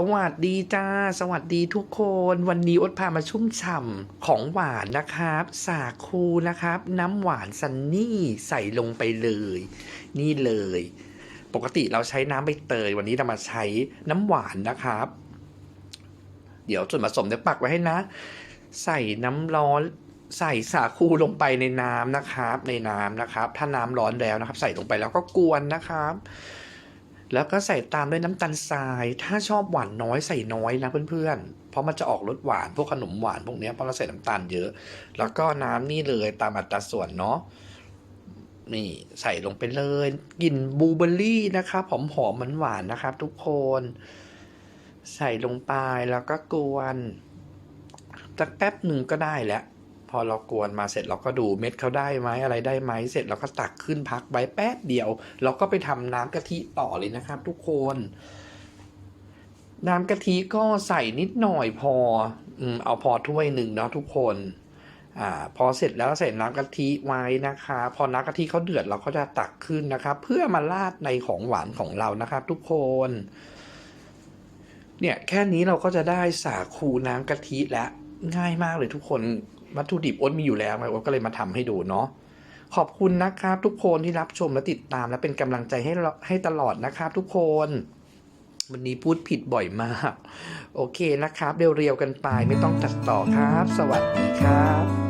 สวัสดีจ้า สวัสดีทุกคน วันนี้อดพามาชุ่มฉ่ำของหวานนะครับ สาคูนะครับ น้ำหวานซันนี่ใส่ลงไปเลย นี่เลย ปกติเราใช้น้ำใบเตย วันนี้เรามาใช้น้ำหวานนะครับ เดี๋ยวส่วนผสมเดี๋ยวปักไว้ให้นะ ใส่น้ำร้อน ใส่สาคูลงไปในน้ำนะครับ ในน้ำนะครับ ถ้าน้ำร้อนแล้วนะครับ ใส่ลงไปแล้วก็กวนนะครับ แล้วก็ใส่ตามด้วยน้ำตาลทราย ถ้าชอบหวานน้อยใส่น้อยนะเพื่อนๆ เพราะมันจะออกรสหวานพวกขนมหวานพวกนี้เพราะเราใส่น้ำตาลเยอะ แล้วก็น้ำนี่เลยตามอัตราส่วนเนาะนี่ใส่ลงไปเลยกลิ่นบลูเบอร์รี่นะครับหอมหอมมันหวานนะครับ ทุกคน ใส่ลงไปแล้วก็กวนสักแป๊บหนึ่งก็ได้แล้ว พอเรากวนมาเสร็จเราก็ดูเม็ดเขาได้ไหมอะไรได้ไหมเสร็จเราก็ตักขึ้นพักไว้แป๊บเดียว เราก็ไปทำน้ำกะทิต่อเลยนะครับ ทุกคน น้ำกะทิก็ใส่นิดหน่อยพออืมเอาพอถ้วยหนึ่งเนาะทุกคนอ่าพอเสร็จแล้วใส่น้ำกะทิไว้นะคะ พอน้ำกะทิเขาเดือดเราก็จะตักขึ้นนะครับ เพื่อมาราดในของหวานของเรานะครับ ทุกคนเนี่ยแค่นี้เราก็จะได้สาคูน้ำกะทิแล้วง่ายมากเลยทุกคน วัตถุดิบอ้นมีอยู่แล้วไงอ้นก็เลยมาทำให้ดูเนาะขอบคุณนะครับทุกคนที่รับชมและติดตามและเป็นกำลังใจให้ให้ตลอดนะครับทุกคน วันนี้พูดผิดบ่อยมาก โอเคนะครับ เรียวๆกันไปไม่ต้องตัดต่อครับ สวัสดีครับ